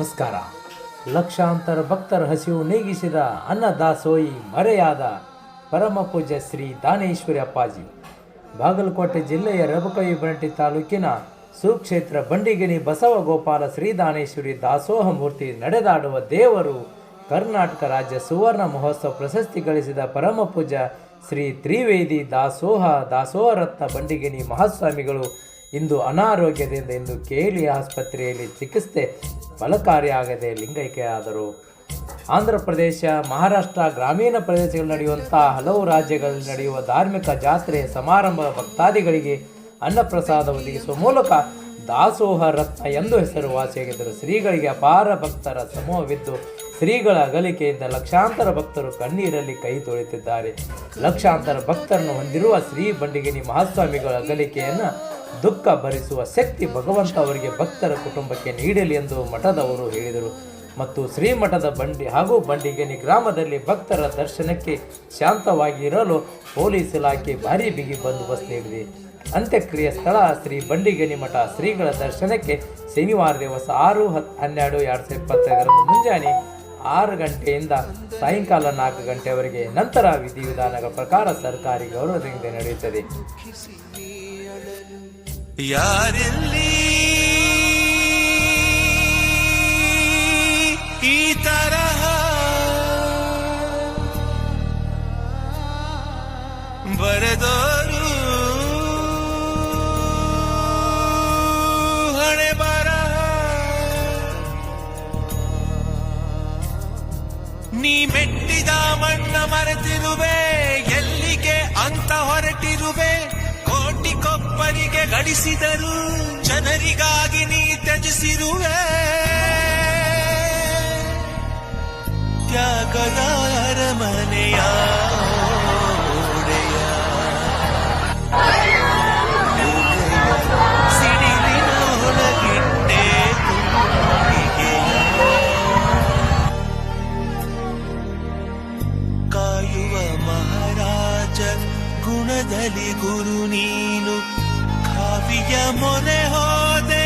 ನಮಸ್ಕಾರ. ಲಕ್ಷಾಂತರ ಭಕ್ತರ ಹಸಿವು ನೀಗಿಸಿದ ಅನ್ನದಾಸೋಯಿ ಮರೆಯಾದ ಪರಮ ಪೂಜ್ಯ ಶ್ರೀ ದಾನೇಶ್ವರಿ ಅಪ್ಪಾಜಿ. ಬಾಗಲಕೋಟೆ ಜಿಲ್ಲೆಯ ರಬಕವಿ ಬಂಟಿ ತಾಲೂಕಿನ ಸುಕ್ಷೇತ್ರ ಬಂಡಿಗಿನಿ ಬಸವಗೋಪಾಲ ಶ್ರೀ ದಾನೇಶ್ವರಿ ದಾಸೋಹ ಮೂರ್ತಿ ನಡೆದಾಡುವ ದೇವರು ಕರ್ನಾಟಕ ರಾಜ್ಯ ಸುವರ್ಣ ಮಹೋತ್ಸವ ಪ್ರಶಸ್ತಿ ಗಳಿಸಿದ ಪರಮ ಪೂಜ್ಯ ಶ್ರೀ ತ್ರಿವೇದಿ ದಾಸೋಹ ದಾಸೋಹ ರತ್ನ ಬಂಡಿಗಿನಿ ಮಹಾಸ್ವಾಮಿಗಳು ಇಂದು ಅನಾರೋಗ್ಯದಿಂದ ಇಂದು ಕೇಳಿ ಆಸ್ಪತ್ರೆಯಲ್ಲಿ ಚಿಕಿತ್ಸೆ ಫಲಕಾರಿಯಾಗದೆ ಲಿಂಗೈಕೆಯಾದರು ಆಂಧ್ರ ಪ್ರದೇಶ, ಮಹಾರಾಷ್ಟ್ರ ಗ್ರಾಮೀಣ ಪ್ರದೇಶಗಳಲ್ಲಿ ನಡೆಯುವಂಥ ಹಲವು ರಾಜ್ಯಗಳಲ್ಲಿ ನಡೆಯುವ ಧಾರ್ಮಿಕ ಜಾತ್ರೆ, ಸಮಾರಂಭ ಭಕ್ತಾದಿಗಳಿಗೆ ಅನ್ನಪ್ರಸಾದ ಒದಗಿಸುವ ಮೂಲಕ ದಾಸೋಹ ರತ್ನ ಎಂದು ಹೆಸರುವಾಸಿಯಾಗಿದ್ದರು ಶ್ರೀಗಳಿಗೆ ಅಪಾರ ಭಕ್ತರ ಸಮೂಹವಿದ್ದು, ಶ್ರೀಗಳ ಅಗಲಿಕೆಯಿಂದ ಲಕ್ಷಾಂತರ ಭಕ್ತರು ಕಣ್ಣೀರಲ್ಲಿ ಕೈ ತೊಳೆಯುತ್ತಿದ್ದಾರೆ. ಲಕ್ಷಾಂತರ ಭಕ್ತರನ್ನು ಹೊಂದಿರುವ ಶ್ರೀ ಬಂಡಿಗಿನಿ ಮಹಾಸ್ವಾಮಿಗಳ ಅಗಲಿಕೆಯನ್ನು ದುಃಖ ಭರಿಸುವ ಶಕ್ತಿ ಭಗವಂತ ಅವರಿಗೆ ಭಕ್ತರ ಕುಟುಂಬಕ್ಕೆ ನೀಡಲಿ ಎಂದು ಮಠದವರು ಹೇಳಿದರು. ಮತ್ತು ಶ್ರೀಮಠದ ಬಂಡಿ ಹಾಗೂ ಬಂಡಿಗೆನಿ ಗ್ರಾಮದಲ್ಲಿ ಭಕ್ತರ ದರ್ಶನಕ್ಕೆ ಶಾಂತವಾಗಿ ಇರಲು ಪೊಲೀಸ್ ಇಲಾಖೆ ಭಾರೀ ಬಿಗಿ ಬಂದೋಬಸ್ತ್ ನೀಡಿದೆ. ಅಂತ್ಯಕ್ರಿಯೆ ಸ್ಥಳ ಶ್ರೀ ಬಂಡಿಗೆನಿ ಮಠ ಶ್ರೀಗಳ ದರ್ಶನಕ್ಕೆ ಶನಿವಾರ ದಿವಸ ಆರು ಹತ್ ಹನ್ನೆರಡು ಎರಡು ಸಾವಿರದ ಇಪ್ಪತ್ತೈದರಂದು ಮುಂಜಾನೆ ಆರು ಗಂಟೆಯಿಂದ ಸಾಯಂಕಾಲ ನಾಲ್ಕು ಗಂಟೆವರೆಗೆ ನಂತರ ವಿಧಿವಿಧಾನಗಳ ಪ್ರಕಾರ ಸರ್ಕಾರಿ ಗೌರವದಿಂದ ನಡೆಯುತ್ತದೆ. ಯಾರಿಲ್ಲಿ ಈ ತರಹ ಬರೆದೋರು ಹಣೆ ಬರಹ? ನೀ ಮೆಟ್ಟಿದ ಮಣ್ಣ ಮರೆತಿರುವೆ ಎಲ್ಲಿಗೆ ಅಂತ ಹೊರಟಿರುವೆ? ಕೊಪ್ಪರಿಗೆ ಗಳಿಸಿದರು ಜನರಿಗಾಗಿ ನೀ ತ್ಯಜಿಸಿರುವೆ. ತ್ಯಾಗದ ಅರಮನೆಯ ಗುರು ನೀನು. villa Morejo de